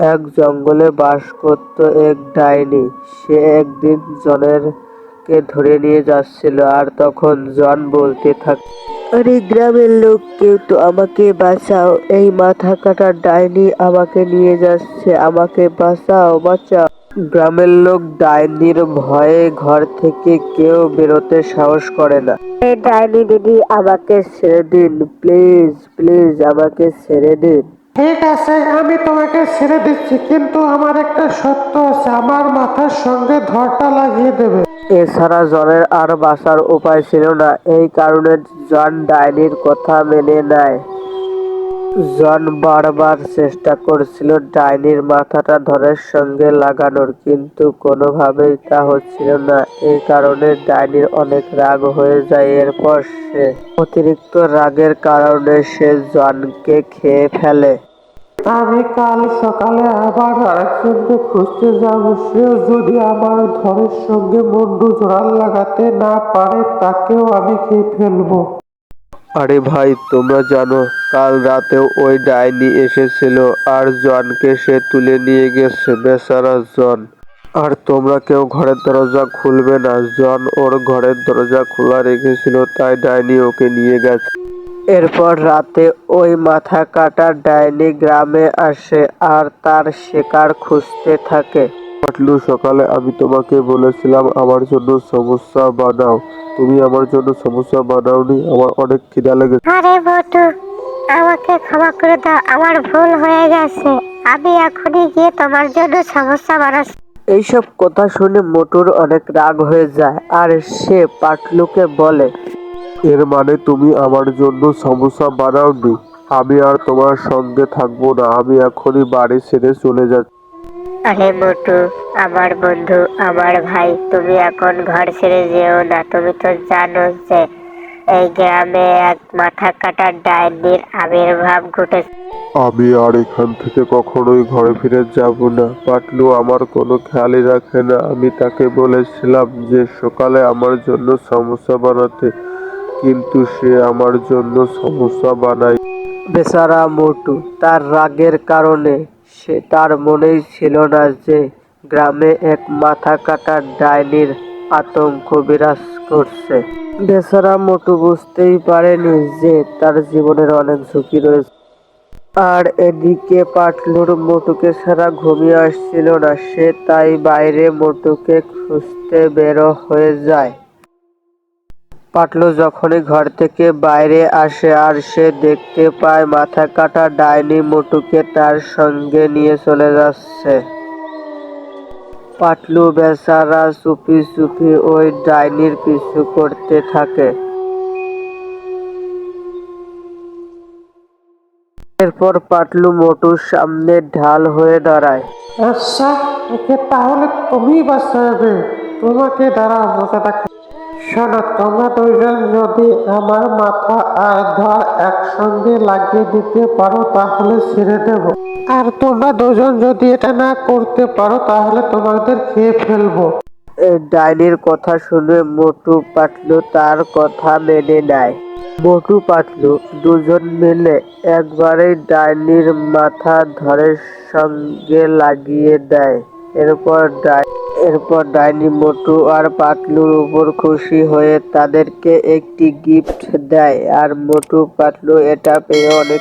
এক জঙ্গলে বাস করত এক ডাইনি। সে একদিন জনের কে ধরে নিয়ে যাচ্ছিল আর তখন জন বলতে থাকে আরে গ্রামের লোক, কেউ তো আমাকে বাঁচাও। এই মাথা কাটা ডাইনি আমাকে নিয়ে যাচ্ছে। আমাকে বাঁচাও বাঁচাও। গ্রামের লোক ডাইনির ভয়ে ঘর থেকে কেউ বেরোতে সাহস করে না। এই ডাইনি দিদি, আমাকে ছেড়ে দিন। প্লিজ প্লিজ, আমাকে ছেড়ে দিন। ঠিক আছে, আমি তোমাকে ছেড়ে দিচ্ছি, কিন্তু আমার একটা সত্য আছে, আমার মাথার সঙ্গে ধরটা লাগিয়ে দেবে। এছাড়া জনের আর বাঁচার উপায় ছিল না, এই কারণে জন ডাইনির কথা মেনে নেয়। জন বারবার চেষ্টা করছিল ডাইনির মাথাটা ধরের সঙ্গে লাগানোর, কিন্তু কোনোভাবেই তা হচ্ছিল না। এই কারণে ডাইনির অনেক রাগ হয়ে যায়, এরপর সে অতিরিক্ত রাগের কারণে সে জনকে খেয়ে ফেলে। আমি কাল সকালে আবার আরেকজনকে খুঁজতে যাব। সেও যদি আমার ধরের সঙ্গে মুন্ডু জোড়াল লাগাতে না পারে, তাকেও আমি খেয়ে ফেলব। আরে ভাই, তোমরা জানো, কাল রাতেও ওই ডাইনি এসেছিল আর জনকে সে তুলে নিয়ে গেছে, বেচারা জন। আর তোমরা কেউ ঘরের দরজা খুলবে না। জন ওর ঘরের দরজা খোলা রেখেছিল, তাই ডাইনি ওকে নিয়ে গেছে। এরপর রাতে ওই মাথা কাটা ডাইনি গ্রামে আসে আর তার শিকার খুঁজতে থাকে। পাটলু সকালে আমি তোমাকে বলেছিলাম আমার জন্য সমস্যা বানাও। তুমি আমার জন্য সমস্যা বানাওনি আমার অনেক খিদা লেগেছে। আরে বটু আমাকে ক্ষমা করে দাও আমার ভুল হয়ে গেছে। আমি এখনই গিয়ে তোমার জন্য সমস্যা বানাচ্ছি। এইসব কথা শুনে মোটুর অনেক রাগ হয়ে যায় আর সে পাটলুকে বলে এর মানে তুমি আমার জন্য সমস্যা বানাওনি। আমি আর তোমার সঙ্গে থাকব না আমি এখনই বাড়ি ছেড়ে চলে যাচ্ছি। আরে মোটু আমার বন্ধু আমার ভাই তুমি এখন ঘর ছেড়ে যেও না তুমি তো জানো যে এই গ্রামে এক মাথা কাটা ডাইনির আবির্ভাব ঘটেছে। আমি আর এখান থেকে কখনোই ঘরে ফিরে যাব না। পাটলু আমার কোনো খেয়ালই রাখে না। আমি তাকে বলেছিলাম যে সকালে আমার জন্য সমস্যা বানাতে। কিন্তু সে আমার জন্য সমস্যা বানায়। বেচারা মোটু, তার রাগের কারণে সে তার মনেই ছিল না যে গ্রামে এক মাথা কাটা ডাইনির আতঙ্ক বিরাজ করছে। বেচারা মোটু বুঝতেই পারেনি যে তার জীবনের অনেক ঝুঁকি রয়েছে। আর এদিকে পাটলুর মোটুকে ছাড়া ঘুমিয়ে আসছিল না, সে তাই বাইরে মোটুকে খুঁজতে বেরো হয়ে যায়। পাটলু যখনই ঘর থেকে বাইরে আসে আর সে দেখতে পায় মাথা কাটা ডাইনি মোটুকে তার সঙ্গে নিয়ে চলে যাচ্ছে। পাটলু বেচারা চুপি চুপি ওই ডাইনির পিছু করতে থাকে। এরপর পাটলু মোটুর সামনে ঢাল হয়ে দাঁড়ায়। আচ্ছা একে তাহলে তুমি বাঁচাবে। তোমাকে দাঁড়াও মজা দেখা শোনো তোমরা দুইজন যদি আমার মাথা আর ধর একসঙ্গে লাগিয়ে দিতে পারো, তাহলে ছেড়ে দেব। আর তোমরা দুজন যদি এটা না করতে পারো, তাহলে তোমাদের খেয়ে ফেলব। ডাইনির কথা শুনে মোটু পাটলু তার কথা মেনে নেয়। মোটু পাটলু দুজন মিলে একবারেই ডাইনির মাথা ধরে সঙ্গে লাগিয়ে দেয়। এরপর ডাই এরপর ডাইনি মোটু আর পাটলুর উপর খুশি হয়ে তাদেরকে একটি গিফট দেয়। আর মোটু পাটলু এটা পেয়ে অনেক